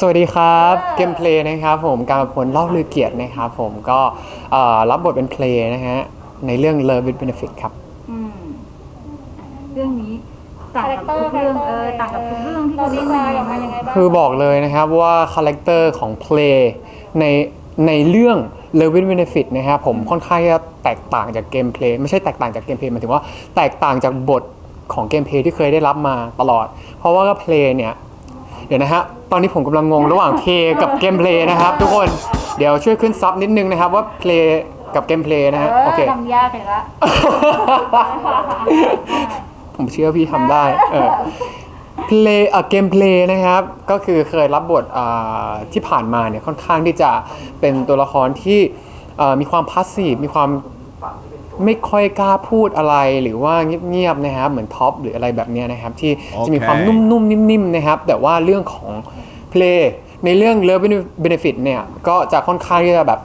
สวัสดีครับเกมเพลย์นะครับผมการผลเล่าลือเกียรตินะครับผมก็เอ่อรับบทเป็นเพลย์นะฮะในเรื่อง Love with Benefit ครับ อืมเรื่องนี้ต่างกับทุกเรื่องเออต่างกับทุกเรื่องที่เขาเล่นมายังไงยังไงบ้างคือบอกเลยนะครับว่าคาแรคเตอร์ของเพลย์ในในเรื่อง Love with Benefit นะครับผมค่อนข้างจะแตกต่างจากเกมเพลย์ไม่ใช่แตกต่างจากเกมเพลย์หมายถึงว่าแตกต่างจากบทของเกมเพลย์ที่เคยได้รับมาตลอด เพราะว่าก็เพลย์เนี่ย เดี๋ยวนะฮะตอนนี้ผมกำลังงงระหว่างเพลย์กับเกมเพลย์นะครับ ทุกคนเดี๋ยวช่วยขึ้นซับนิดนึงนะครับว่าเพลย์กับเกมเพลย์นะฮะโอเค ทำยากเลยละ ผมเชื่อพี่ทำได้เออเพลย์เอ่อเกมเพลย์นะครับ ก็คือเคยรับบทอ่าที่ผ่านมาเนี่ยค่อนข้างที่จะเป็นตัวละครที่เอ่อมีความพาสซีฟมีความ ไม่ค่อยกล้าพูดอะไรหรือว่าเงียบๆนะครับเหมือนท็อปหรืออะไรแบบเนี้ยนะครับที่จะมีความโอเคนุ่มๆนิ่มๆนะครับแต่ว่าเรื่องของเพลย์ในเรื่อง Love Benefit เนี่ยก็จะค่อนข้างที่จะแบบ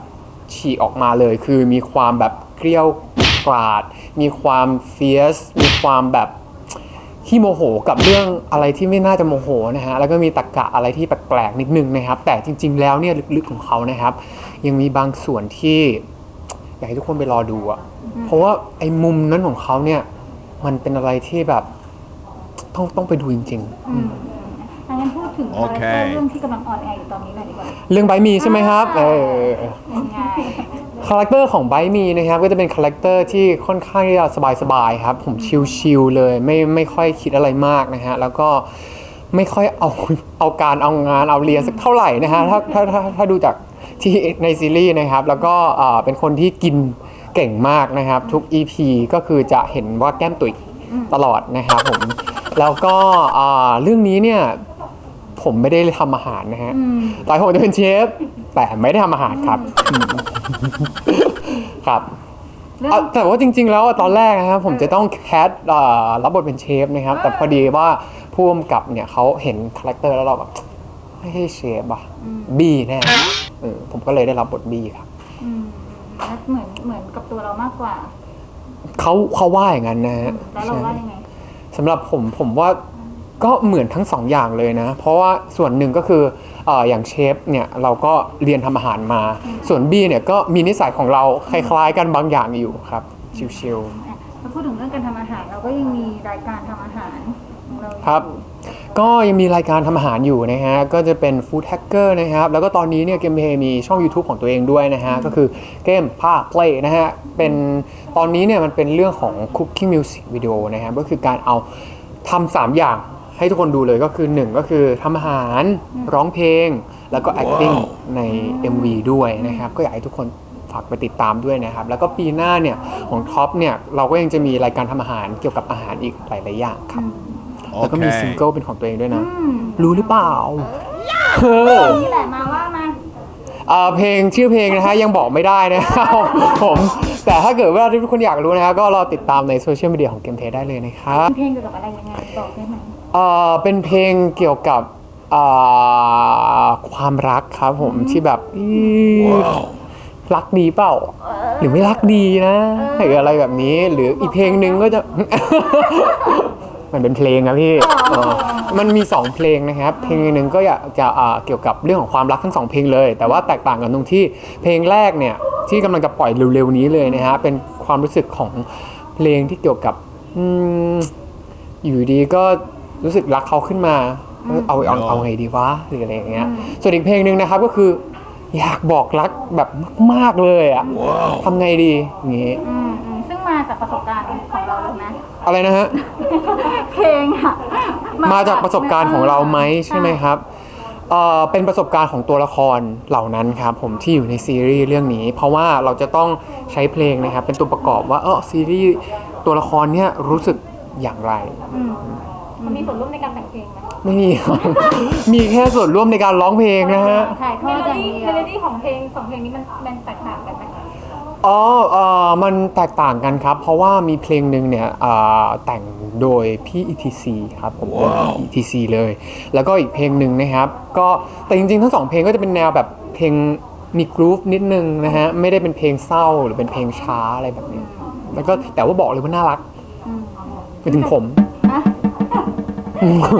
ฉีกออกมาเลย คือมีความแบบเกลียวกราด มีความเฟียสมีความแบบที่โมโหกับเรื่องอะไรที่ไม่น่าจะโมโหนะฮะแล้วก็มีตรกกะอะไรที่แปลกๆนิดนึงนะครับ แต่จริง ๆ แล้วเนี่ยลึกๆของเขานะครับ ยังมีบางส่วนที่อยากให้ทุกคนไปรอดูอะ เพราะว่าไอ้มุมนั้นของเขาเนี่ย มันเป็นอะไรที่แบบต้องต้องไปดูจริง อืมถ้างั้นพูดถึงโอเคคาแรคเตอร์เรื่องที่กำลังออนแอร์อยู่ตอนนี้หน่อยดีกว่าๆ เรื่องไบมีใช่ไหมครับเออยังไงคาแรคเตอร์ของไบมีนะครับ ก็จะเป็นคาแรคเตอร์ที่ค่อนข้างที่จะสบายๆครับ ผมชิลๆเลยไม่ไม่ค่อยคิดอะไรมากนะฮะแล้วก็ไม่ค่อยเอาเอาการเอางานเอาเรียนสักเท่าไหร่นะฮะถ้าถ้าถ้าถ้าดูจากที่ในซีรีส์นะครับ แล้วก็อ่าเป็นคนที่กิน เก่งมากนะครับ ทุก EP ก็คือจะเห็นว่าแก้มตุ๋ยตลอดนะครับผม แล้วก็อ่าเรื่องนี้เนี่ยผมไม่ได้ทำอาหารนะฮะอืมต่อยผมจะเป็นเชฟ แต่ไม่ได้ทำอาหารครับอืมครับเรื่องเอาแต่ว่าจริง ๆ แล้วอะตอนแรกนะครับผมจะต้องแคสเอ่อรับบทเป็นเชฟนะครับ แต่พอดีว่าผู้กำกับเนี่ยเขาเห็นคาแรคเตอร์แล้วเราแบบไม่ใช่เชฟอะบีแน่เออผมก็เลยได้รับบทบีครับ อืมแล้วเหมือนเหมือนกับตัวเรามากกว่าเขาเขาว่าอย่างนั้นนะฮะแล้วเราว่ายังไงสำหรับผมผมว่าก็เหมือนทั้งสองอย่างเลยนะ เพราะว่าส่วนหนึ่งก็คือเอ่ออย่างเชฟเนี่ยเราก็เรียนทำอาหารมา ส่วนบีเนี่ยก็มีนิสัยของเราคล้ายๆกันบางอย่างอยู่ครับ ชิว อะถ้าพูดถึงเรื่องการทำอาหาร เราก็ยังมีรายการทำอาหารของเราอยู่ๆครับ ก็ยังมีรายการทำอาหารอยู่นะฮะ ก็จะเป็น Food Hacker นะครับ แล้วก็ตอนนี้เนี่ยเกมเพย์มีช่อง YouTube ของตัวเองด้วยนะฮะ ก็คือเกมภาค Play นะฮะ เป็นตอนนี้เนี่ยมันเป็นเรื่องของ Cooking Music Video นะฮะ ก็คือการเอาทำสามอย่างให้ทุกคนดูเลยก็คือหนึ่งก็คือทำอาหารร้องเพลง แล้วก็ acting ใน MV ด้วยนะครับ ก็อยากให้ทุกคนฝากไปติดตามด้วยนะครับ แล้วก็ปีหน้าเนี่ยของท็อปเนี่ยเราก็ยังจะมีรายการทำอาหารเกี่ยวกับอาหารอีกหลายๆอย่างครับ แล้วก็มีซิงเกิลเป็นของตัวเองด้วยนะอืมรู้หรือเปล่าเออนี่แหละมาว่ามาเอ่อเพลงชื่อเพลงนะฮะยังบอกไม่ได้นะครับผมแต่ถ้าเกิดว่าทุกคนอยากรู้นะครับก็รอติดตามในโซเชียลมีเดียของเกมเทได้เลยนะครับเพลงเกี่ยวกับอะไรยังไงบอกได้ไหมเอ่อเป็นเพลงเกี่ยวกับเอ่อความรักครับผมที่แบบอี๋รักดีเปล่า หรือไม่รักดีนะหรืออะไรแบบนี้ หรืออีกเพลงหนึ่งก็จะ มันเป็นเพลงครับพี่เออมันมี 2 เพลงนะครับ เพลงหนึ่งก็อยากจะอ่าเกี่ยวกับเรื่องของความรักทั้งสองเพลงเลย แต่ว่าแตกต่างกันตรงที่เพลงแรกเนี่ยที่กำลังจะปล่อยเร็วๆนี้เลยนะฮะเป็นความรู้สึกของเพลงที่เกี่ยวกับอืมอยู่ดีก็รู้สึกรักเขาขึ้นมา เออเอาเอาเอาไงดีวะหรืออะไรอย่างเงี้ยส่วนอีกเพลงหนึ่งนะครับก็คือ อยากบอกรักแบบมากๆเลยอะทำไงดีอย่างงี้ อืมอืมซึ่งมาจากประสบการณ์ของเราเลยนะ อะไรนะฮะ เพลงอะมาจากประสบการณ์ของเราไหมใช่ไหมครับเอ่อเป็นประสบการณ์ของตัวละครเหล่านั้นครับผมที่อยู่ในซีรีส์เรื่องนี้ เพราะว่าเราจะต้องใช้เพลงนะครับ เป็นตัวประกอบว่าเออซีรีส์ตัวละครเนี่ยรู้สึกอย่างไร อืมมันมีส่วนร่วมในการแต่งเพลงไหมไม่มีครับ มีแค่ส่วนร่วมในการร้องเพลงนะฮะ ถ่ายทเมอดโลอย่างดี้เดีเมยวโลดี้ของเพลงสองเพลงนี้มันมันแตกต่างกันไหม อ๋อเอ่อมันแตกต่างกันครับ เพราะว่ามีเพลงหนึ่งเนี่ยอ่าแต่งโดยพี่ ETC ครับผมเป็น ETC เลย แล้วก็อีกเพลงหนึ่งนะครับ ก็แต่จริงๆ ทั้งสองเพลงก็จะเป็นแนวแบบเพลงมีกรูฟนิดนึงนะฮะ ไม่ได้เป็นเพลงเศร้าหรือเป็นเพลงช้าอะไรแบบนี้ แล้วก็แต่ว่าบอกเลยว่าน่ารักอืมไปถึงผม อะ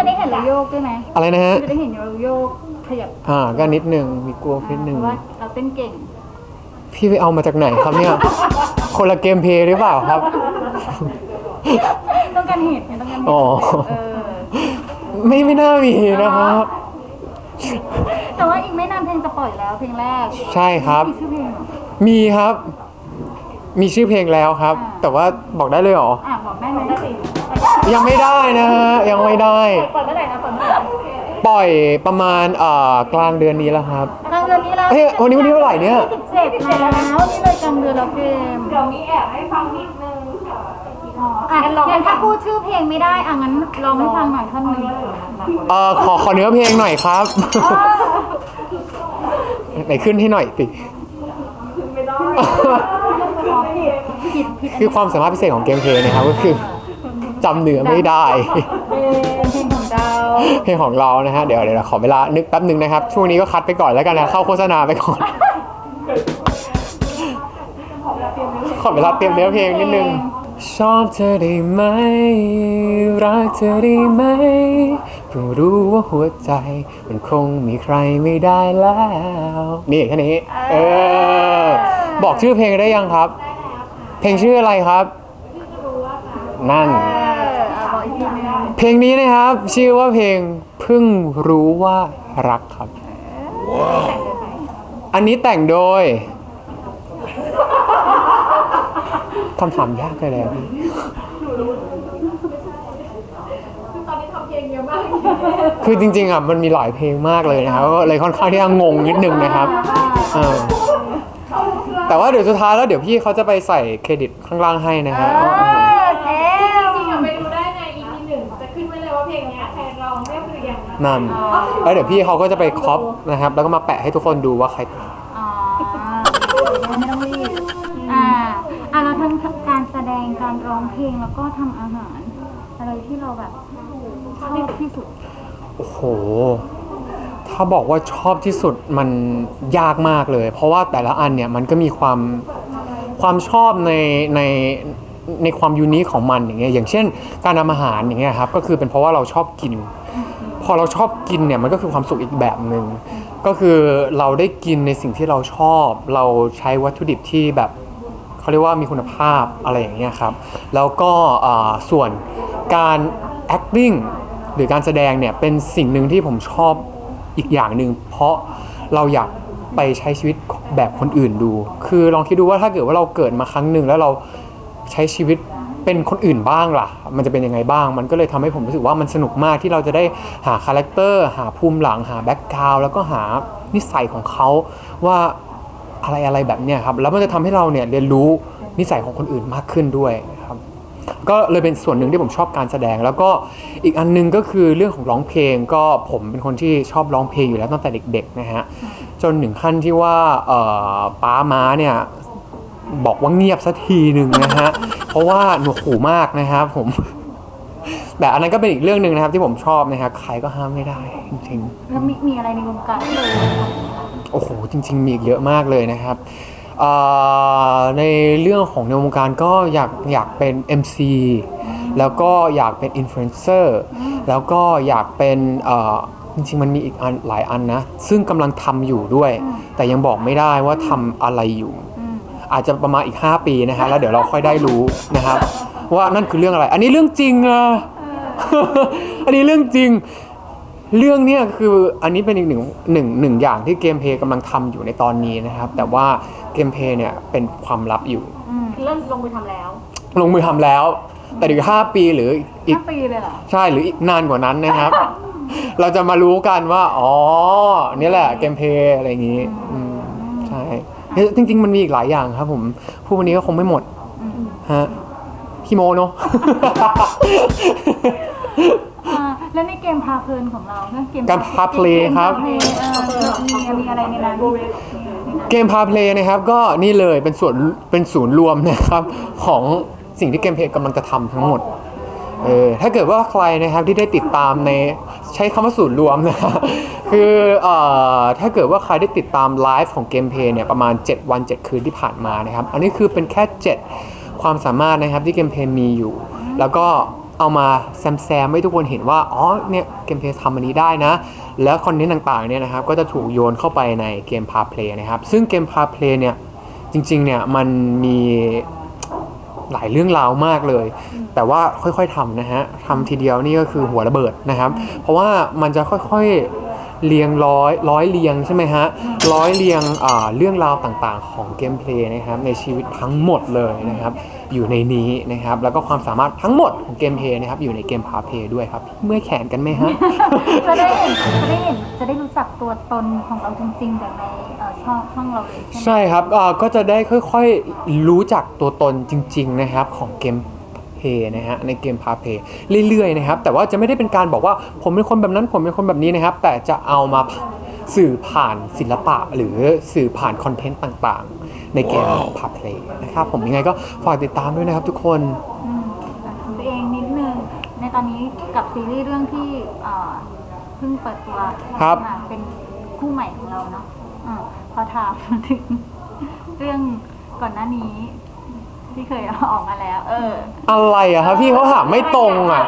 จะได้เห็นเราโยกด้วยไหมอะไรนะฮะ จะได้เห็นเราโยกขยับอ่าก็นิดนึงมีกลัวนิดนึง เพราะว่าเราเต้นเก่ง พี่ไปเอามาจากไหนครับเนี่ย คนละเกมเพลย์หรือเปล่าครับ ต้องการเหตุไงต้องการเหตุอ๋อ เออไม่ไม่น่ามีนะครับ แต่ว่าอีกไม่นานเพลงจะปล่อยแล้วเพลงแรกใช่ครับ มีชื่อเพลงเหรอ มีครับ มีชื่อเพลงแล้วครับแต่ว่าบอกได้เลยเหรอ อะบอกได้ไหมได้สิยังไม่ได้นะฮะยังไม่ได้ เปิดเมื่อไหร่นะเปิดเมื่อไหร่ ปล่อยประมาณเอ่อกลางเดือนนี้แล้วครับ กลางเดือนนี้แล้วเอ้ยวันนี้วันที่เท่าไหร่เนี่ย สิบเจ็ดแล้วนี่เลยกลางเดือนแล้วเพลงเดี๋ยวมีแอบให้ฟังนิดนึงค่ะอ๋ออะงั้นถ้าพูดชื่อเพลงไม่ได้อะงั้นลองให้ฟังหน่อยท่อนหนึ่งเอ่อขอขอเนื้อเพลงหน่อยครับ ไหนขึ้นให้หน่อยสิ ผิดผิดคือความสามารถพิเศษของเกมเพลย์นะครับก็คือจำเนื้อไม่ได้ เป็นเพลงของ เราเพลงของเรานะฮะเดี๋ยวเดี๋ยวขอเวลานึกแป๊บหนึ่งนะครับ ช่วงนี้ก็คัดไปก่อนแล้วกันนะเข้าโฆษณาไปก่อน ขอเวลาเตรียมเนื้อเพลงนิดนึง ชอบเธอได้ไหม รักเธอได้ไหมเพิ่งรู้ว่าหัวใจ มันคงมีใครไม่ได้แล้ว นี่แค่นี้ เออ บอกชื่อเพลงได้ยังครับ เพลงชื่ออะไรครับ นั่น ลงนี้นะครับ ชื่อว่าเพลงเพิ่งรู้ว่ารักครับ อันนี้แต่งโดยคำถามยากเลยแล้วพี่ตอนนี้ทำเพลงเยอะมากคือจริงๆอะมันมีหลายเพลงมากเลยนะครับก็เลยค่อนข้างที่จะงงนิดนึงนะครับเออแต่ว่าเดี๋ยวสุดท้ายแล้วเดี๋ยวพี่เขาจะไปใส่เครดิตข้างล่างให้นะฮะเนั้นนั่นแล้วเดี๋ยวพี่เขาก็จะไปครอปนะครับ แล้วก็มาแปะให้ทุกคนดูว่าใครอ๋อไม่ต้องรีบอ่าอะแล้วทั้งการแสดงการร้องเพลงแล้วก็ทำอาหาร อะไรที่เราแบบชอบที่สุดโอ้โห ถ้าบอกว่าชอบที่สุดมันยากมากเลย เพราะว่าแต่ละอันเนี่ยมันก็มีความความชอบในในในความยูนิคของมันอย่างเงี้ยอย่างเช่น การทำอาหารอย่างเงี้ยครับก็คือเป็นเพราะว่าเราชอบกิน พอเราชอบกินเนี่ยมันก็คือความสุขอีกแบบหนึ่งก็คือเราได้กินในสิ่งที่เราชอบ เราใช้วัตถุดิบที่แบบเขาเรียกว่ามีคุณภาพอะไรอย่างเงี้ยครับ แล้วก็อ่าส่วนการ acting หรือการแสดงเนี่ยเป็นสิ่งหนึ่งที่ผมชอบอีกอย่างหนึ่งเพราะเราอยากไปใช้ชีวิตแบบคนอื่นดู คือลองคิดดูว่าถ้าเกิดว่าเราเกิดมาครั้งหนึ่งแล้วเราใช้ชีวิต เป็นคนอื่นบ้างล่ะ มันจะเป็นยังไงบ้าง มันก็เลยทำให้ผมรู้สึกว่ามันสนุกมากที่เราจะได้หาคาแรคเตอร์ หาภูมิหลัง หาแบ็กกราวแล้วก็หานิสัยของเขาว่าอะไรอะไรแบบเนี้ยครับ แล้วมันจะทำให้เราเนี่ยเรียนรู้นิสัยของคนอื่นมากขึ้นด้วยครับ ก็เลยเป็นส่วนหนึ่งที่ผมชอบการแสดง แล้วก็อีกอันหนึงก็คือเรื่องของร้องเพลง ก็ผมเป็นคนที่ชอบร้องเพลงอยู่แล้วตั้งแต่เด็กๆนะฮะ จนถึงขั้นที่ว่าป้าม้าเนี่ย บอกว่าเงียบสักทีหนึ่งนะฮะ เพราะว่าหนวกหูมากนะครับผม แต่อันนั้นก็เป็นอีกเรื่องหนึ่งนะครับ ที่ผมชอบนะครับใครก็ห้ามไม่ได้จริงๆแล้วมีมีอะไรในวงการที่เราทำโอ้โหจริง ๆ มีอีกเยอะมากเลยนะครับเอ่อในเรื่องของในวงการก็อยากอยากเป็น MC แล้วก็อยากเป็นอินฟลูเอนเซอร์แล้วก็อยากเป็นเอ่อจริง ๆ มันมีอีกอันหลายอันนะ ซึ่งกำลังทำอยู่ด้วย แต่ยังบอกไม่ได้ว่าทำอะไรอยู่ อืมอาจจะประมาณอีก 5 ปีนะฮะแล้วเดี๋ยวเราค่อยได้รู้นะครับ ว่านั่นคือเรื่องอะไร อันนี้เรื่องจริงอะอันนี้เรื่องจริง เรื่องเนี้ยคืออันนี้เป็นอีกหนึ่งหนึ่งหนึ่งอย่างที่เกมเพลย์กำลังทำอยู่ในตอนนี้นะครับ แต่ว่าเกมเพลย์เนี่ยเป็นความลับอยู่อืมเริ่มลงมือทำแล้ว ลงมือทำแล้ว แต่อีกห้าปีหรืออีกห้าปีเลยเหรอ ใช่หรืออีกนานกว่านั้นนะครับ เราจะมารู้กันว่า อ๋อ นี่แหละเกมเพลย์อะไรอย่างนี้อืมใช่เฮ้ย จริง ๆ มันมีอีกหลายอย่างครับ ผมพูดวันนี้ก็คงไม่หมดอืมฮะพี่โมเนาะ อ่าแล้วในเกมพาเพลินของเราเนี่ยเกมการพาเพลย์ครับ เกมพาเพลย์เออมีมีอะไรในนั้นเกมพาเพลย์นะครับ ก็นี่เลยเป็นส่วนเป็นศูนย์รวมนะครับ ของสิ่งที่เกมเพลย์กำลังจะทำทั้งหมด เออถ้าเกิดว่าใครนะครับที่ได้ติดตามในใช้คำว่าศูนย์รวมนะครับคือเอ่อถ้าเกิดว่าใครได้ติดตามไลฟ์ของเกมเพย์เนี่ยประมาณ 7 วัน 7 คืนที่ผ่านมานะครับ อันนี้คือเป็นแค่ 7 ความสามารถนะครับที่เกมเพย์มีอยู่ แล้วก็เอามาแซมแซมให้ทุกคนเห็นว่า อ๋อ เนี่ยเกมเพย์ทำอันนี้ได้นะ แล้วคอนเทนต์ต่างๆเนี่ยนะครับก็จะถูกโยนเข้าไปในเกมพาเพลย์นะครับ ซึ่งเกมพาเพลย์เนี่ยจริงๆเนี่ยมันมี หลายเรื่องราวมากเลย แต่ว่าค่อยๆทำนะฮะทำทีเดียวนี่ก็คือหัวระเบิดนะครับ เพราะว่ามันจะค่อยๆเรียงร้อยร้อยเรียงใช่ไหมฮะร้อยเรียงอ่าเรื่องราวต่างๆ ของเกมเพลย์นะครับในชีวิตทั้งหมดเลยนะครับ อยู่ในนี้นะครับ แล้วก็ความสามารถทั้งหมดของเกมเพลย์นะครับ อยู่ในเกมพาเพลย์ด้วยครับ เมื่อยแขนกันไหมฮะ จะได้เห็นจะได้เห็นจะได้รู้จักตัวตนของเราจริงๆจากในเอ่อช่องช่องเราเลยใช่ไหมใช่ครับอ่าก็จะได้ค่อยๆ รู้จักตัวตนจริง ๆ นะครับของเกมเพย์นะฮะในเกมพาเพย์เรื่อยๆนะครับแต่ว่าจะไม่ได้เป็นการบอกว่าผมเป็นคนแบบนั้นผมเป็นคนแบบนี้นะครับ แต่จะเอามาสื่อผ่านศิลปะหรือสื่อผ่านคอนเทนต์ต่างๆ ในเกมพาเพลย์นะครับผมยังไงก็ฝากติดตามด้วยนะครับทุกคนอืมอะถามตัวเองนิดนึง ในตอนนี้กับซีรีส์เรื่องที่เอ่อเพิ่งเปิดตัวครับมาเป็นคู่ใหม่ของเราเนาะอะพอถามถึง เรื่องก่อนหน้านี้ ที่เคยเอาออกมาแล้ว เอออะไรอะครับพี่เขาถามไม่ตรงอะ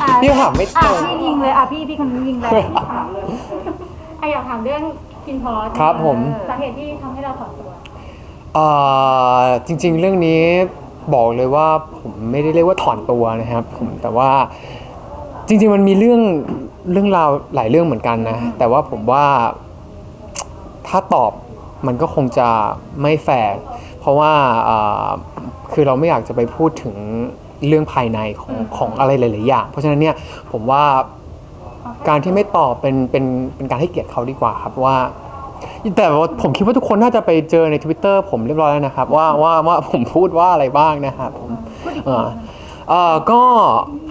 อะพี่ถามไม่ตรง อะพี่ยิงเลยอะพี่พี่คนนี้ยิงเลยไอะอยากถามเรื่องคินพอสครับผมสาเหตุที่ทำให้เราถอนตัวเอ่อจริง ๆ เรื่องนี้บอกเลยว่าผมไม่ได้เรียกว่าถอนตัวนะครับ ผมแต่ว่าจริง ๆ มันมีเรื่องเรื่องราวหลายเรื่องเหมือนกันนะ แต่ว่าผมว่าถ้าตอบมันก็คงจะไม่แฟร์เพราะว่าอ่อคือเราไม่อยากจะไปพูดถึงเรื่องภายในของของอะไรหลายๆอย่าง เพราะฉะนั้นเนี่ยผมว่าการที่ไม่ตอบเป็นเป็นเป็นการให้เกียรติเขาดีกว่าครับว่า แต่ว่าผมคิดว่าทุกคนน่าจะไปเจอใน Twitter ผมเรียบร้อยแล้วนะครับ ว่าว่าว่าผมพูดว่าอะไรบ้างนะครับผมเอ่อเอ่อก็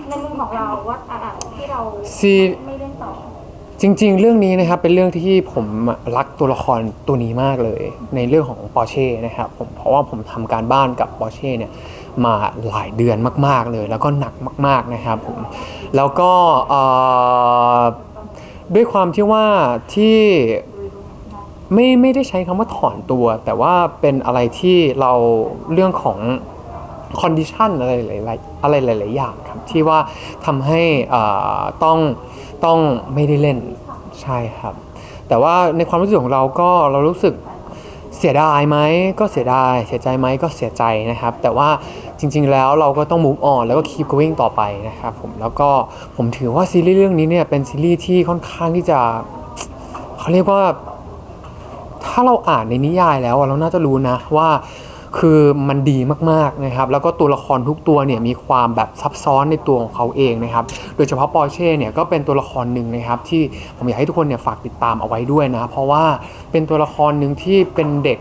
ในมุมของเราว่าอะอะที่เราซีไม่เล่นต่อจริง ๆ เรื่องนี้นะครับเป็นเรื่องที่ผมรักตัวละครตัวนี้มากเลย ในเรื่องของปอร์เช่นะครับผมเพราะว่าผมทำการบ้านกับปอร์เช่เนี่ยมาหลายเดือนมาก ๆเลย แล้วก็หนักมาก ๆนะครับผมแล้วก็เอ่อด้วยความที่ว่าที่ ไม่ไม่ได้ใช้คำว่าถอนตัว แต่ว่าเป็นอะไรที่เราเรื่องของคอนดิชันอะไรหลายๆอะไรหลายๆอย่างครับ ที่ว่าทำให้อ่าต้องต้องไม่ได้เล่นใช่ครับ แต่ว่าในความรู้สึกของเราก็เรารู้สึกเสียดายไหมก็เสียดาย เสียใจไหมก็เสียใจนะครับ แต่ว่าจริง ๆ แล้วเราก็ต้อง move on แล้วก็ keep going ต่อไปนะครับผมแล้วก็ผมถือว่าซีรีส์เรื่องนี้เนี่ยเป็นซีรีส์ที่ค่อนข้างที่จะเขาเรียกว่า ถ้าเราอ่านในนิยายแล้วเราน่าจะรู้นะว่าคือมันดีมากๆนะครับ แล้วก็ตัวละครทุกตัวเนี่ยมีความแบบซับซ้อนในตัวของเขาเองนะครับ โดยเฉพาะปอร์เช่เนี่ยก็เป็นตัวละครหนึ่งนะครับ ที่ผมอยากให้ทุกคนเนี่ยฝากติดตามเอาไว้ด้วยนะ เพราะว่าเป็นตัวละครหนึ่งที่เป็นเด็ก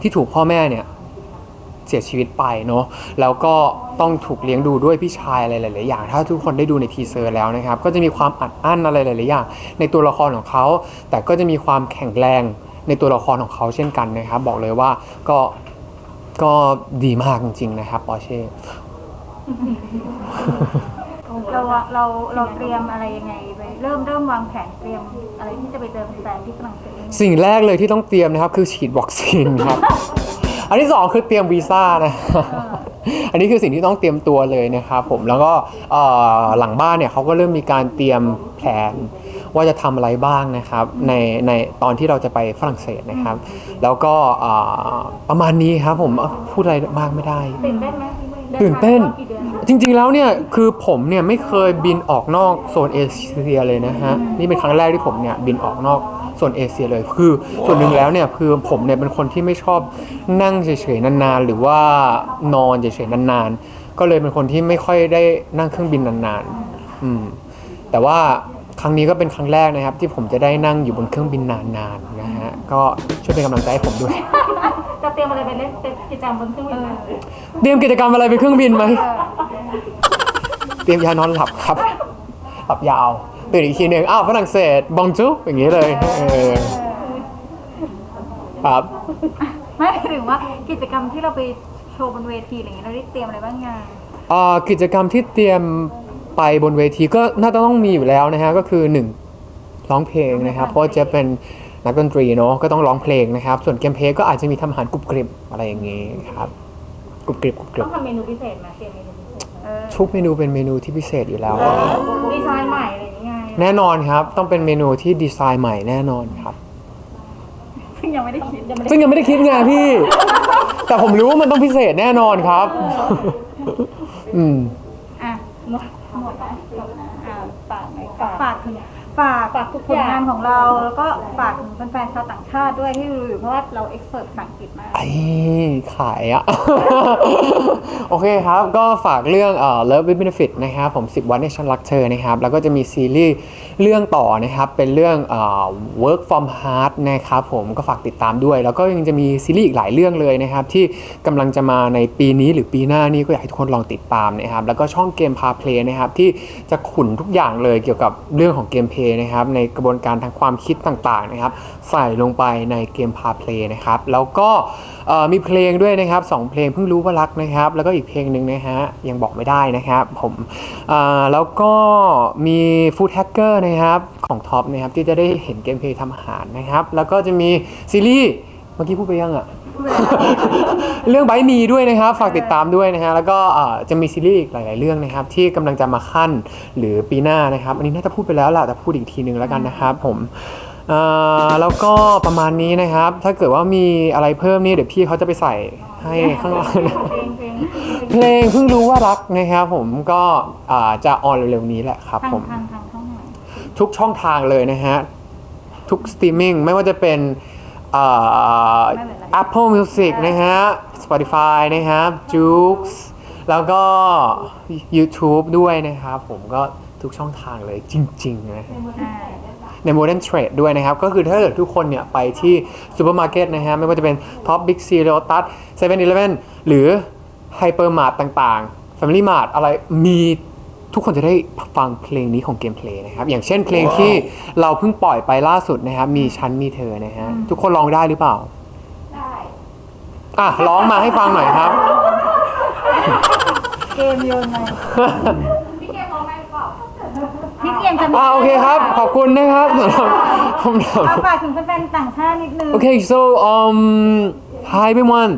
ที่ถูกพ่อแม่เนี่ยเสียชีวิตไปเนาะแล้วก็ต้องถูกเลี้ยงดูด้วยพี่ชายอะไรหลาย ๆ อย่าง ถ้าทุกคนได้ดูในทีเซอร์แล้วนะครับ ก็จะมีความอัดอั้นอะไรหลาย ๆ อย่าง ในตัวละครของเขา แต่ก็จะมีความแข็งแรง ในตัวละครของเขาเช่นกันนะครับ บอกเลยว่าก็ก็ดีมากจริงๆนะครับปอร์เช่เราเราเราเตรียมอะไรยังไงไปเริ่มเริ่มวางแผนเตรียมอะไรที่จะไปเจอแฟนที่ฝรั่งเศสสิ่งแรกเลยที่ต้องเตรียมนะครับ คือฉีดวัคซีนครับ อันที่สองคือเตรียมวีซ่านะอันนี้คือสิ่งที่ต้องเตรียมตัวเลยนะครับผมแล้วก็เอ่อหลังบ้านเนี่ยเขาก็เริ่มมีการเตรียมแผน ว่าจะทำอะไรบ้างนะครับในในตอนที่เราจะไปฝรั่งเศสนะครับ แล้วก็เอ่อประมาณนี้ครับผมเอ้าพูดอะไรมากไม่ได้ ตื่นเต้นไหมตื่นเต้นดิทางรอบกี่เดือนจริงๆแล้วเนี่ยคือผมเนี่ยไม่เคยบินออกนอกโซนเอเชียเลยนะฮะนี่เป็นครั้งแรกที่ผมเนี่ยบินออกนอกโซนเอเชียเลยคือส่วนหนึ่งแล้วเนี่ยคือผมเนี่ยเป็นคนที่ไม่ชอบนั่งเฉยๆนานๆ หรือว่านอนเฉยๆนานๆ ก็เลยเป็นคนที่ไม่ค่อยได้นั่งเครื่องบินนานๆอืมแต่ว่า ครั้งนี้ก็เป็นครั้งแรกนะครับ ที่ผมจะได้นั่งอยู่บนเครื่องบินนานๆนะฮะก็ช่วยเป็นกำลังใจให้ผมด้วย จะเตรียมอะไรไปเล่นกิจกรรมบนเครื่องบินไหมเตรียมกิจกรรมอะไรไปเครื่องบินไหมเตรียมยานอนหลับครับหลับยาวตื่นอีกทีหนึ่งอ้าวฝรั่งเศสบองจูอย่างนี้เลยเออครับไม่ถึงว่ากิจกรรมที่เราไปโชว์บนเวทีอะไรอย่างเงี้ยเราได้เตรียมอะไรบ้างยังเอ่อกิจกรรมที่เตรียม ไปบนเวทีก็น่าจะต้องมีอยู่แล้วนะฮะก็คือหนึ่งร้องเพลงนะครับ เพราะว่าจะเป็นนักดนตรีเนาะก็ต้องร้องเพลงนะครับ ส่วนเกมเพลย์ก็อาจจะมีทำอาหารกรุบกริบอะไรอย่างงี้ครับกรุบกริบกรุบกริต้บองทำเมนูพิเศษไหมเตรียมเมนูพิเศษไหมเออทุกเมนูเป็นเมนูที่พิเศษอยู่แล้ว ดีไซน์ใหม่อะไรอย่างเงี้ยแน่นอนครับ ต้องเป็นเมนูที่ดีไซน์ใหม่แน่นอนครับ ซึ่งยังไม่ได้คิดยังไม่ได้ซึ่งยังไม่ได้คิดไงพี่ แต่ผมรู้ว่ามันต้องพิเศษแน่นอนครับ อืมอะ หมดหมดนะจบนะอ่าฝากไหมฝากฝากถึง ฝากฝากทุกผลงานของเรา แล้วก็ฝากถึงแฟนๆชาวต่างชาติด้วยที่ดูอยู่เพราะว่าเราเอ็กเซิร์ภาษาอังกฤษมาก ไอ้ขายอะ โอเคครับ ก็ฝากเรื่องเอ่อ Love with Benefit นะครับผม 10 วันในฉันรักเธอนะครับ แล้วก็จะมีซีรีส์เรื่องต่อนะครับ เป็นเรื่องเอ่อ Work from Heart นะครับผมก็ฝากติดตามด้วย แล้วก็ยังจะมีซีรีส์อีกหลายเรื่องเลยนะครับ ที่กำลังจะมาในปีนี้หรือปีหน้านี่ก็อยากให้ทุกคนลองติดตามนะครับ แล้วก็ช่องเกมพาเพลย์นะครับที่จะขุนทุกอย่างเลยเกี่ยวกับเรื่องของเกมเพลย์นะครับในกระบวนการทางความคิดต่างๆนะครับใส่ลงไปในเกมพาเพลย์นะครับแล้วก็มีเพลงด้วยนะครับสองเพลงเพิ่งรู้ว่ารักนะครับแล้วก็อีกเพลงหนึ่งนะฮะยังบอกไม่ได้นะครับผมแล้วก็มีฟู้ดแฮกเกอร์นะครับของท็อปนะครับที่จะได้เห็นเกมเพลย์ทำอาหารนะครับแล้วก็จะมีซีรีส์เมื่อกี้พูดไปยังอะ เรื่องไบท์มีด้วยนะครับ ฝากติดตามด้วยนะฮะแล้วก็เอ่อจะมีซีรีส์อีกหลาย ๆ เรื่องนะครับ ที่กำลังจะมาขั้นหรือปีหน้านะครับ อันนี้น่าจะพูดไปแล้วแหละแต่พูดอีกทีนึงแล้วกันนะครับผมเอ่อแล้วก็ประมาณนี้นะครับ ถ้าเกิดว่ามีอะไรเพิ่มนี่เดี๋ยวพี่เขาจะไปใส่ให้ข้างล่างนะ เพลงเพลงเพลงเพิ่งรู้ว่ารักนะครับผมก็อ่าจะออนเร็วๆนี้แหละครับทางผม ทางทางช่องไหนทุกช่องทางเลยนะฮะ ทุกสตรีมมิ่งไม่ว่าจะเป็นเอ่อ Apple Music นะฮะ Spotify นะครับ j o o x แล้วก็ YouTube ด้วยนะครับผมก็ทุกช่องทางเลยจริงๆนะอ่าใน Modern Trade ด้วยนะครับ ก็คือถ้าเกิดทุกคนเนี่ยไปที่ซูเปอร์มาร์เก็ตนะฮะ ไม่ว่าจะเป็น Top Big C Lotus 7-Eleven หรือ Hypermart ต่างๆ Family Mart อะไรมี ทุกคนจะได้ฟังเพลงนี้ของเกมเพลย์นะครับ อย่างเช่นเพลงที่เราเพิ่งปล่อยไปล่าสุดนะครับ มีฉันมีเธอนะฮะ ทุกคนร้องได้หรือเปล่า ได้อะร้องมาให้ฟังหน่อยครับ เกมโยนมาพี่เกมร้องได้หรือเปล่าพี่เกมจะมีอ่าโอเคครับ ขอบคุณนะครับสำหรับคำถาม เอาฝากถึงแฟนๆต่างชาตินิดนึง Okay, so um, hi everyone.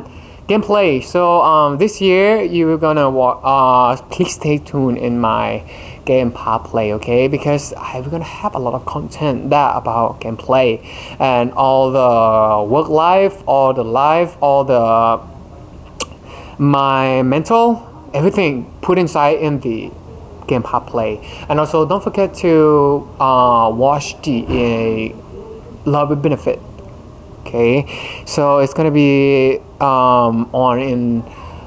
Gameplay. So um, this year you're gonna uh, please stay tuned in my game play, okay? Because I'm gonna have a lot of content that about gameplay and all the work life, all the life, all the my mental, everything put inside in the game play. And also don't forget to uh, watch the uh, Love Benefit Okay, so it's gonna be um, on in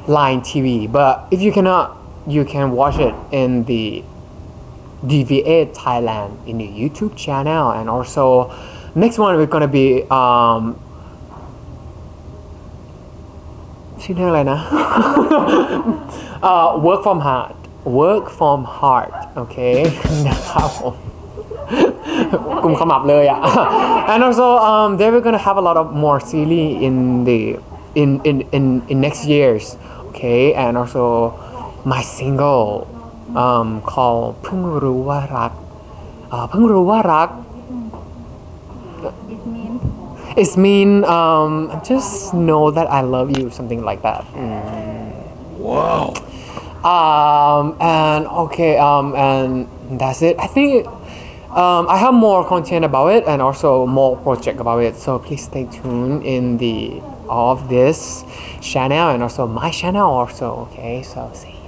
Line TV, but if you cannot, you can watch it in the DVA Thailand in the YouTube channel, and also next one we're gonna be um, ชื่อเรื่องอะไรนะ เอ่อ work from hard work from hard โอเค นะครับผม And also um, they were gonna have a lot of more silly in the in in, in, in next years. Okay, and also my single um, called Pung Rak. Rak. It it's mean um, just know that I love you, something like that. Mm. Wow. Um, and okay, um, and that's it. I think um, I have more content about it and also more project about it so please stay tuned in the of this channel and also my channel also okay? So see